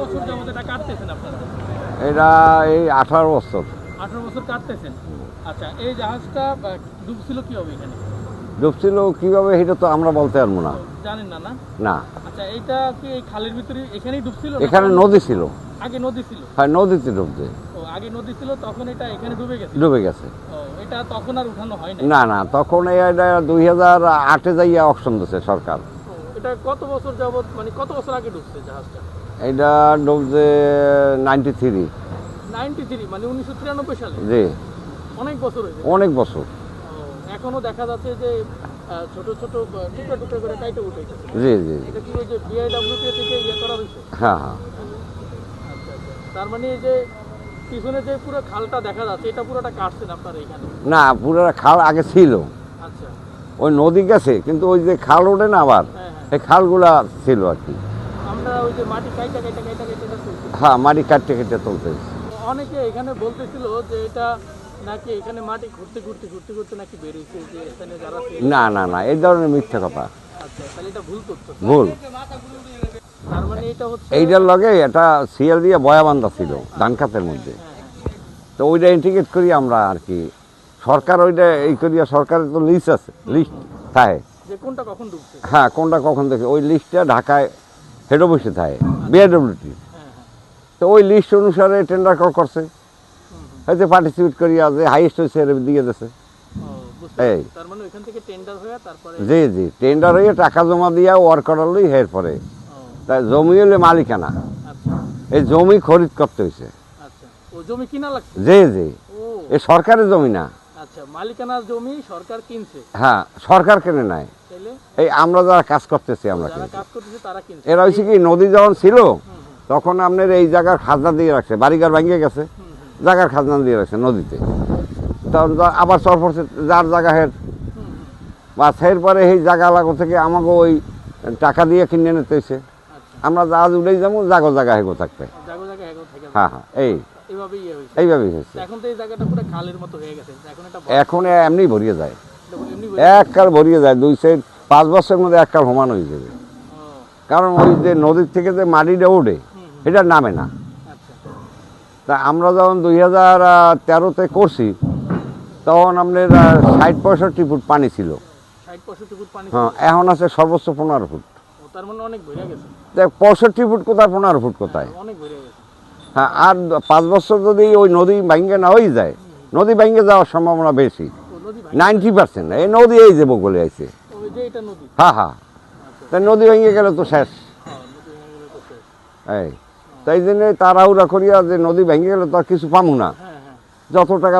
বছর যাবত এটা কাটতেছেন আপনারা? এটা এই আঠারো বছর। আঠারো বছর কাটতেছেন? আচ্ছা এই জাহাজটা ডুবছিল কি এখানে? ডুবছিল কীভাবে সেটা তো আমরা বলতে পারব না। জানেন না না? না। আচ্ছা এইটা কি এই খালের ভিতরে এখানেই ডুবছিল? এখানে নদী ছিল। আগে নদী ছিল? হ্যাঁ নদীতে ডুবছে। আগে নদী ছিল তখন এটা এখানে ডুবে গেছে? ডুবে গেছে। এটা তখন আর উঠানো হয় না না তখন এটা দুই হাজার আটে যাইয়া অপশন সরকার। এটা কত বছর যাবত মানে কত বছর আগে ডুবছে জাহাজটা? এটা ডুবছে নাইনটি থ্রি নাইনটি থ্রি মানে উনিশশো তিরানব্বই সালে? জি। অনেক বছর অনেক বছর। ও, এখনও দেখা যাচ্ছে যে আহ, ছোট ছোট টুকরা টুকরা করে কাইটে উঠেছে। জি জি এটা কি ওই যে বিআইডব্লিউপি থেকে ইয়ে করা হয়েছে? হ্যাঁ হ্যাঁ। তার মানে এই যে পিছনে যে পুরো খালটা দেখা যাচ্ছে এটা পুরোটা কাটছেন আপনার এখানে? না পুরো খাল আগে ছিল। আচ্ছা। ওই নদী গেছে কিন্তু ওই যে খাল ওঠে না আবার হ্যাঁ হ্যাঁ। এই খালগুলা ছিল আর কি। আমরা ওই যে মাটি কাইটা কাইটা কাইটা কাইটা হ্যাঁ মাটি কাটতে কেটে তুলতে। অনেকে এখানে বলতেছিল যে এটা নাকি এখানে মাটি ঘুরতে ঘুরতে ঘুরতে ঘুরতে নাকি বেরিয়েছে যে এখানে যারা না না না এই ধরনের মিথ্যা কথা। আচ্ছা তাহলে এটা ভুল তথ্য। ভুল। তার মানে এটা হচ্ছে এইটার লগে এটা সিএল দিয়ে বয়াবান্ধা ছিল ধান খাতের মধ্যে। হ্যাঁ, হ্যাঁ। তো ওইটা ইন্টিগ্রেট করি আমরা আর কি। সরকার ওইটা এই করিয়া সরকারের তো লিস্ট আছে লিস্ট থাকে। কোনটা কখন হ্যাঁ কোনটা কখন দেখে ওই লিস্টটা ঢাকায় হেড অফিসে থাকে বিআইডব্লিউটি হ্যাঁ তো ওই লিস্ট অনুসারে টেন্ডার কল করছে। হয়তো পার্টিসিপেট করিয়া যে হাইয়েস্ট হয়েছে এর দিয়ে দিয়েছে এই। মানে জি জি। টেন্ডার হয়ে টাকা জমা দিয়া ওয়ার্ক অর্ডার লই হের পরে। তাই জমি হলে মালিকানা। আচ্ছা। এই জমি খরিদ করতে হয়েছে আচ্ছা। জি জি। এ সরকারের জমি না। আচ্ছা মালিকানার জমি সরকার কিনছে? হ্যাঁ সরকার কেনে নাই। তাইলে এই আমরা যারা কাজ করতেছি আমরা এরা হয়েছে কি নদী যখন ছিল তখন আপনার এই জায়গার খাজনা দিয়ে রাখছে বাড়িঘর ভাঙিয়ে গেছে জায়গার খাজনা দিয়ে রাখছে নদীতে। তখন আবার চর পড়ছে যার জায়গা হের। বা সেই পরে এই জায়গা লাগো থেকে আমাকে ওই টাকা দিয়ে কিনে নিতে হয়েছে আচ্ছা। আমরা জাহাজ উঠেই যাব জাগো জায়গা হেগো থাকবে জায়গা জায়গা এগো থেকে। হ্যাঁ হ্যাঁ এই। এইভাবেই ইয়ে হয়েছে এখন তো এই জায়গাটা পুরো খালের মতো হয়ে গেছে। এখন এটা এখন এমনি ভরিয়ে যায়। এক কাল ভরিয়ে যায় দুই সাইড পাঁচ বছরের মধ্যে এক কাল সমান হয়ে যাবে। কারণ ওই যে নদীর থেকে যে মাটিটা ওঠে এটা নামে না। তা আমরা যখন দুই হাজার তেরোতে করছি তখন আপনার ষাট পঁয়ষট্টি ফুট পানি ছিল। হ্যাঁ এখন আছে সর্বোচ্চ পনেরো ফুট। মানে পঁয়ষট্টি ফুট কোথায় পনেরো ফুট কোথায়? হ্যাঁ আর পাঁচ বছর যদি ওই নদী ভাঙ্গে না হয়ে যায় নদী ভাঙ্গে যাওয়ার সম্ভাবনা বেশি। নাইনটি পার্সেন্ট এই নদী এই যে বগলে আছে হ্যাঁ হ্যাঁ নদী। ভেঙে গেলে তো শেষ নদী ভেঙে গেলে তো শেষ। এই তাই জন্য তাড়াহুড়া করিয়া যে নদী ভেঙে গেলে তো আর কিছু পামু না। হ্যাঁ হ্যাঁ। যত টাকা